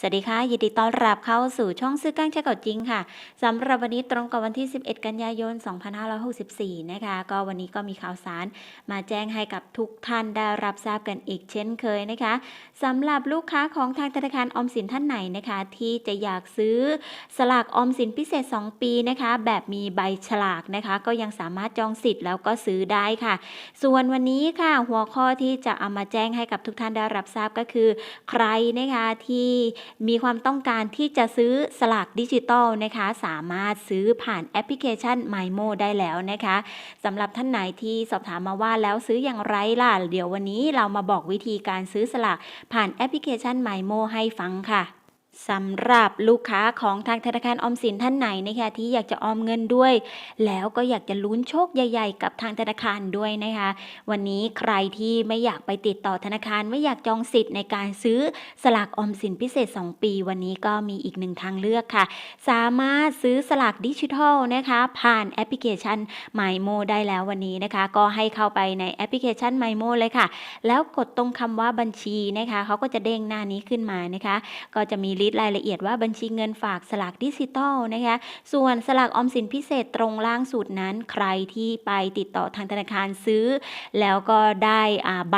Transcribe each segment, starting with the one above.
สวัสดีค่ะ ยินดีต้อนรับเข้าสู่ช่องซื้อกลางเช็คเก่าจริงค่ะสำหรับวันนี้ตรงกับวันที่ 11 กันยายน 2564 นะคะ ก็วันนี้ก็มีข่าวสารมาแจ้งให้กับทุกท่านได้รับทราบกันอีกเช่นเคยนะคะสำหรับลูกค้าของทางธนาคารออมสินท่านไหนนะคะ ที่จะอยากซื้อสลากออมสินพิเศษ 2 ปีนะคะ แบบมีใบฉลากนะคะ ก็ยังสามารถจองสิทธิ์แล้วก็ซื้อได้ค่ะ ส่วนวันนี้ค่ะ หัวข้อที่จะเอามาแจ้งให้กับทุกท่านได้รับทราบก็คือ ใครนะคะที่มีความต้องการที่จะซื้อสลากดิจิตอลนะคะ สามารถซื้อผ่านแอปพลิเคชัน MyMo ได้แล้วนะคะสำหรับท่านไหนที่สอบถามมาว่าแล้วซื้ออย่างไรล่ะ เดี๋ยววันนี้เรามาบอกวิธีการซื้อสลากผ่านแอปพลิเคชัน MyMo ให้ฟังค่ะ สำหรับลูกค้าของทางธนาคารออมสินท่านไหนนะคะที่อยากจะออมเงินด้วย แล้วก็อยากจะลุ้นโชคใหญ่ ๆ กับทางธนาคารด้วยนะคะ วันนี้ใครที่ไม่อยากไปติดต่อธนาคารไม่อยากจองสิทธิ์ในการซื้อสลากออมสินพิเศษ 2 ปี วันนี้ก็มีอีกหนึ่งทางเลือกค่ะ สามารถซื้อสลากดิจิทัลนะคะ ผ่านแอปพลิเคชัน MyMo ได้แล้ววันนี้นะคะ ก็ให้เข้าไปในแอปพลิเคชัน MyMo เลยค่ะ แล้วกดตรงคำว่าบัญชีนะคะเขาก็จะเด้งหน้านี้ขึ้นมานะคะ ก็จะมีลิสต์รายละเอียดว่าบัญชีเงินฝากสลากดิจิทัลนะคะ ส่วนสลากออมสินพิเศษตรงล่างสุดนั้น ใครที่ไปติดต่อทางธนาคารซื้อ แล้วก็ได้ใบ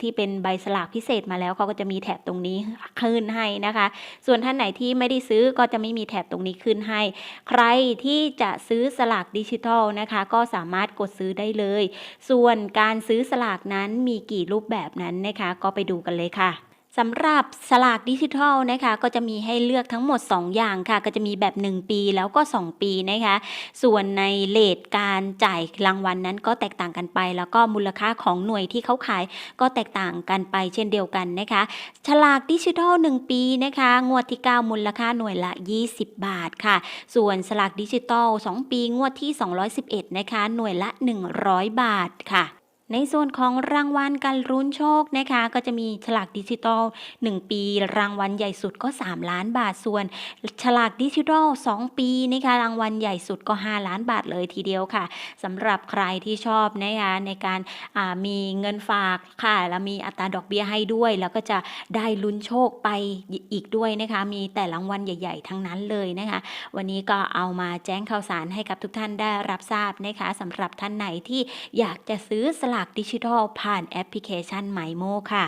ที่เป็นใบสลากพิเศษมาแล้วเขาก็จะมีแถบตรงนี้ขึ้นให้นะคะ ส่วนท่านไหนที่ไม่ได้ซื้อก็จะไม่มีแถบตรงนี้ขึ้นให้ ใครที่จะซื้อสลากดิจิทัลนะคะก็สามารถกดซื้อได้เลย ส่วนการซื้อสลากนั้นมีกี่รูปแบบนั้นนะคะ ก็ไปดูกันเลยค่ะ สำหรับสลากดิจิทัลนะคะ ก็จะมีให้เลือกทั้งหมด 2 อย่างค่ะ ก็จะมีแบบ 1 ปีแล้วก็ 2 ปีนะคะ ส่วนในเลทการจ่ายรางวัลนนั้นก็แตกต่างกันไป แล้วก็มูลค่าของหน่วยที่เขาขายก็แตกต่างกันไปเช่นเดียวกันนะคะฉลากดิจิทัล 1 ปีนะคะ งวดที่ 9 มูลค่าหน่วยละ 20 บาทค่ะ ส่วนสลากดิจิทัล 2 ปีงวดที่ 211 นะคะ หน่วยละ 100 บาทค่ะ ในส่วนของรางวัลการรุ้นโชคนะคะ ก็จะมีฉลากดิจิทัล1 ปี รางวัลใหญ่สุดก็ 3 ล้านบาทส่วน ฉลากดิจิทัล2 ปีนะคะรางวัลใหญ่สุดก็ 5 ล้านบาทเลยทีเดียวค่ะสำหรับใครที่ชอบนะคะในการมีเงินฝากค่ะ แล้วมีอัตราดอกเบี้ยให้ด้วย แล้วก็จะได้ลุ้นโชคไปอีกด้วยนะคะ มีแต่รางวัลใหญ่ ๆ ทั้งนั้นเลยนะคะ วันนี้ก็เอามาแจ้งข่าวสารให้กับทุกท่านได้รับทราบนะคะสำหรับท่านไหนที่อยากจะซื้อสลากากดิจิทัลผ่านแอปพลิเคชันไมโมค่ะ